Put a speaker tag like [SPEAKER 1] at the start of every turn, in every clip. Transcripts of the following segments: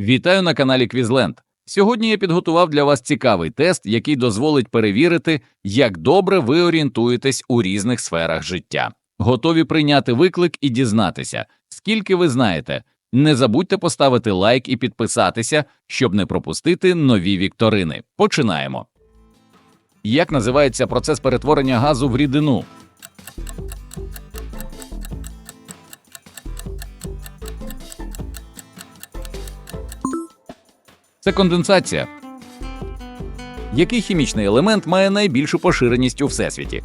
[SPEAKER 1] Вітаю на каналі Квізленд. Сьогодні я підготував для вас цікавий тест, який дозволить перевірити, як добре ви орієнтуєтесь у різних сферах життя. Готові прийняти виклик і дізнатися, скільки ви знаєте. Не забудьте поставити лайк і підписатися, щоб не пропустити нові вікторини. Починаємо. Як називається процес перетворення газу в рідину? Це конденсація. Який хімічний елемент має найбільшу поширеність у всесвіті?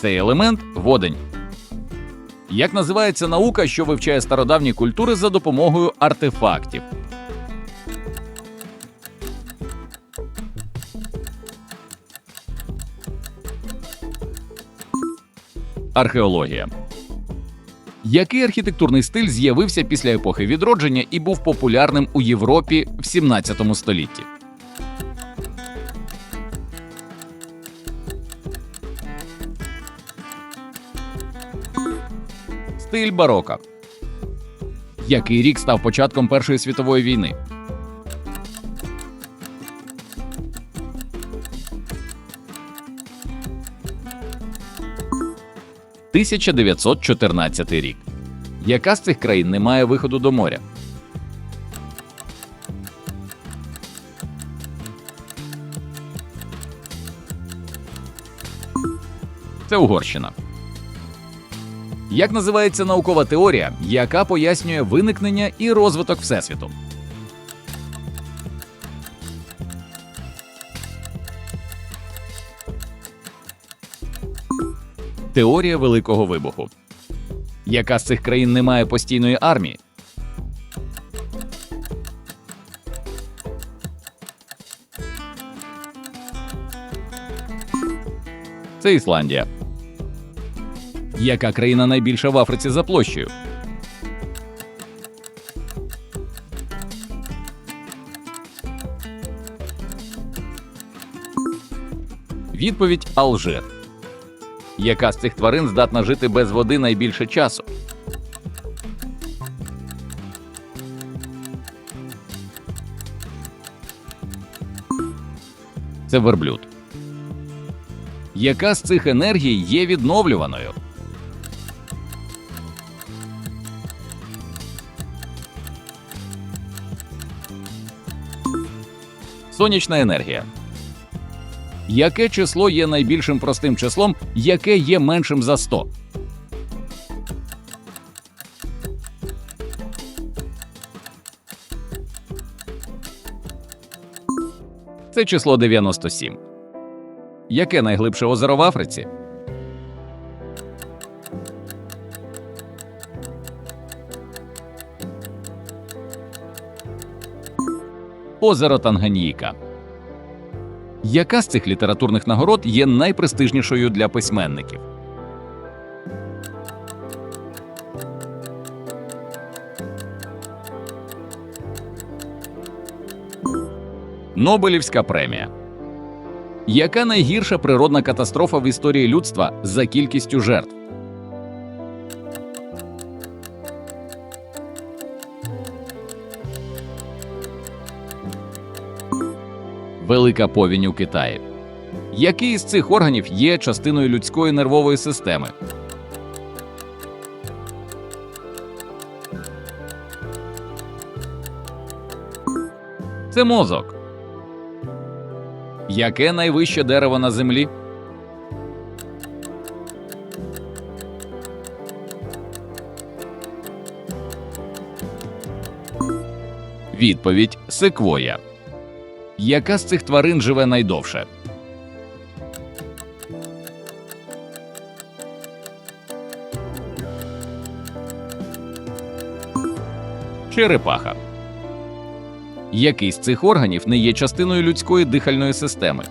[SPEAKER 1] Цей елемент водень. Як називається наука, що вивчає стародавні культури за допомогою артефактів? Археологія. Який архітектурний стиль з'явився після епохи відродження і був популярним у Європі в 17 столітті? Стиль барока. Який рік став початком Першої світової війни? – 1914 рік. Яка з цих країн не має виходу до моря? Це Угорщина. Як називається наукова теорія, яка пояснює виникнення і розвиток Всесвіту? Теорія Великого Вибуху. Яка з цих країн не має постійної армії? Це Ісландія. Яка країна найбільша в Африці за площею? Відповідь Алжир. Яка з цих тварин здатна жити без води найбільше часу? Це верблюд. Яка з цих енергій є відновлюваною? Сонячна енергія. Яке число є найбільшим простим числом, яке є меншим за 100? Це число 97. Яке найглибше озеро в Африці? Озеро Танганьїка. Яка з цих літературних нагород є найпрестижнішою для письменників? Нобелівська премія. Яка найгірша природна катастрофа в історії людства за кількістю жертв? Велика повінь у Китаї. Який із цих органів є частиною людської нервової системи? Це мозок. Яке найвище дерево на землі? Відповідь секвоя. Яка з цих тварин живе найдовше? Черепаха. Який з цих органів не є частиною людської дихальної системи?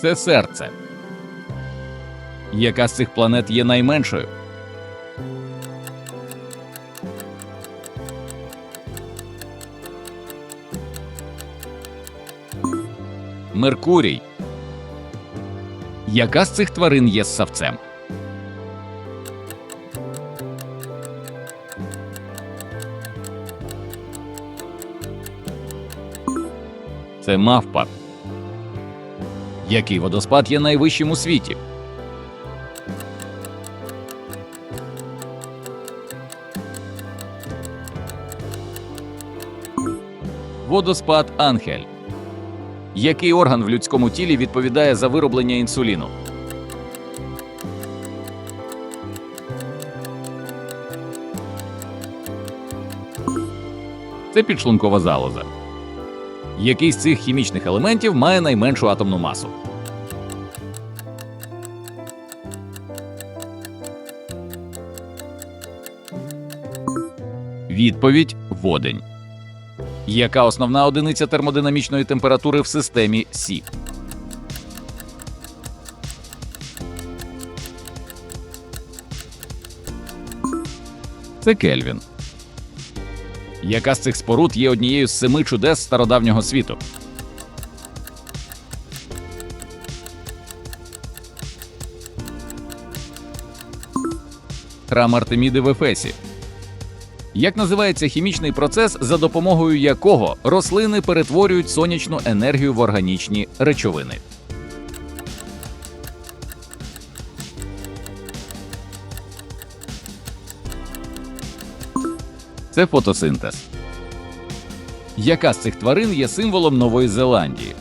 [SPEAKER 1] Це серце. Яка з цих планет є найменшою? Меркурій. Яка з цих тварин є ссавцем? Це мавпа. Який водоспад є найвищим у світі? Водоспад Анхель. Який орган в людському тілі відповідає за вироблення інсуліну? Це підшлункова залоза. Який з цих хімічних елементів має найменшу атомну масу? Відповідь водень. Яка основна одиниця термодинамічної температури в системі Сі? Це Кельвін. Яка з цих споруд є однією з семи чудес стародавнього світу? Храм Артеміди в Ефесі. Як називається хімічний процес, за допомогою якого рослини перетворюють сонячну енергію в органічні речовини? Це фотосинтез. Яка з цих тварин є символом Нової Зеландії?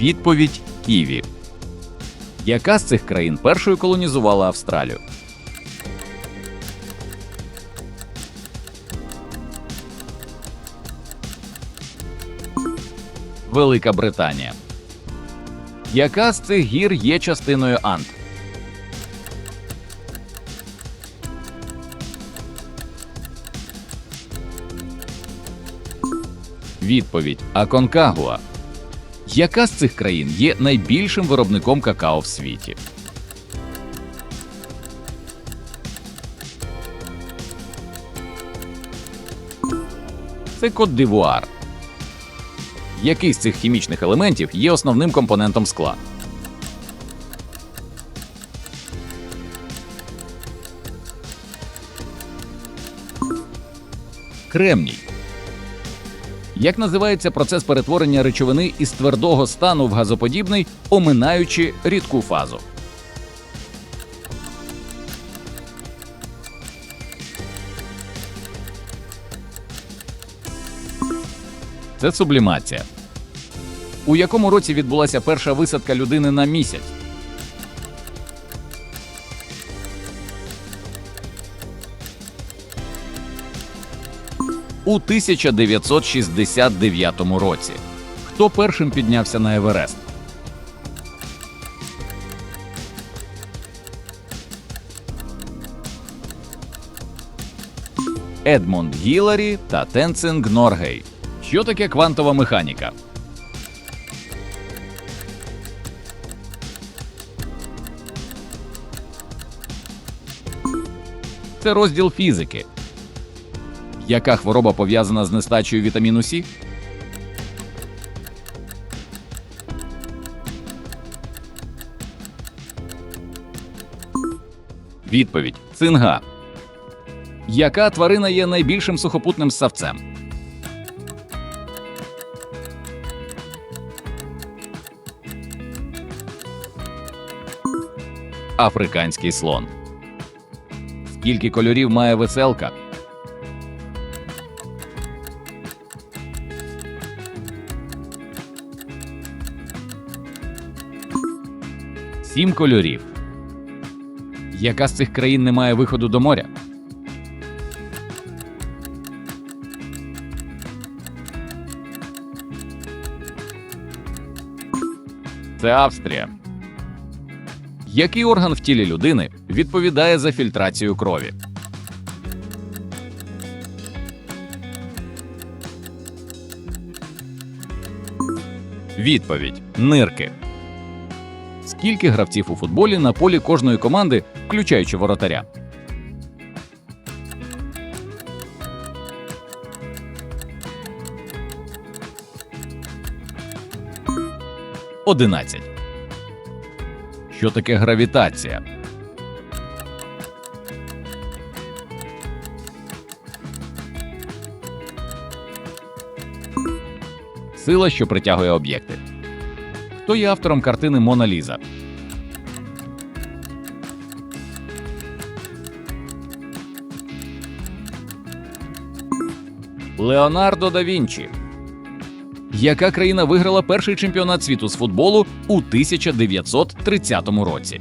[SPEAKER 1] Відповідь Ківі. Яка з цих країн першою колонізувала Австралію? Велика Британія. Яка з цих гір є частиною Анд? Відповідь Аконкагуа. Яка з цих країн є найбільшим виробником какао в світі? Це Кот-Дивуар. Який з цих хімічних елементів є основним компонентом скла? Кремній. Як називається процес перетворення речовини із твердого стану в газоподібний, оминаючи рідку фазу? Це сублімація. У якому році відбулася перша висадка людини на місяць? У 1969 році. Хто першим піднявся на Еверест? Едмонд Гіларі та Тенцинг Норгей. Що таке квантова механіка? Це розділ фізики. Яка хвороба пов'язана з нестачею вітаміну Сі? Відповідь цинга. Яка тварина є найбільшим сухопутним ссавцем? Африканський слон. Скільки кольорів має веселка? Сім кольорів. Яка з цих країн не має виходу до моря? Це Австрія. Який орган в тілі людини відповідає за фільтрацію крові? Відповідь нирки скільки гравців у футболі на полі кожної команди, включаючи воротаря. Одинадцять. Що таке гравітація? Сила, що притягує об'єкти. Хто є автором картини Мона Ліза? Леонардо да Вінчі. Яка країна виграла перший чемпіонат світу з футболу у 1930 році?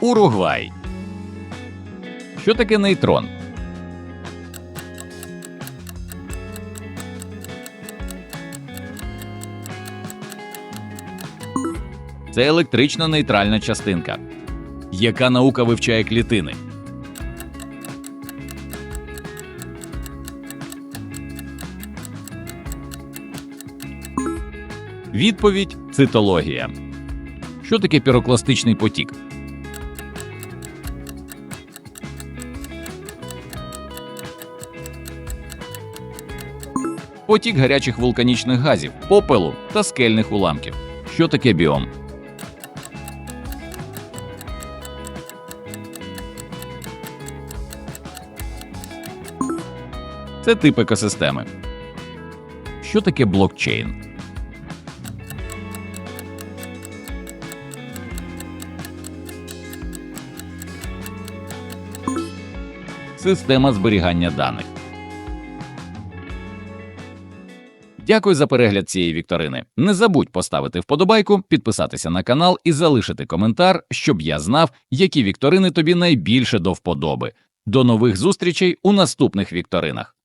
[SPEAKER 1] Уругвай. Що таке нейтрон? Це електрична нейтральна частинка. Яка наука вивчає клітини? Відповідь цитологія. Що таке пірокластичний потік? Потік гарячих вулканічних газів, попелу та скельних уламків. Що таке біом? Це тип екосистеми. Що таке блокчейн? Система зберігання даних. Дякую за перегляд цієї вікторини. Не забудь поставити вподобайку, підписатися на канал і залишити коментар, щоб я знав, які вікторини тобі найбільше до вподоби. До нових зустрічей у наступних вікторинах.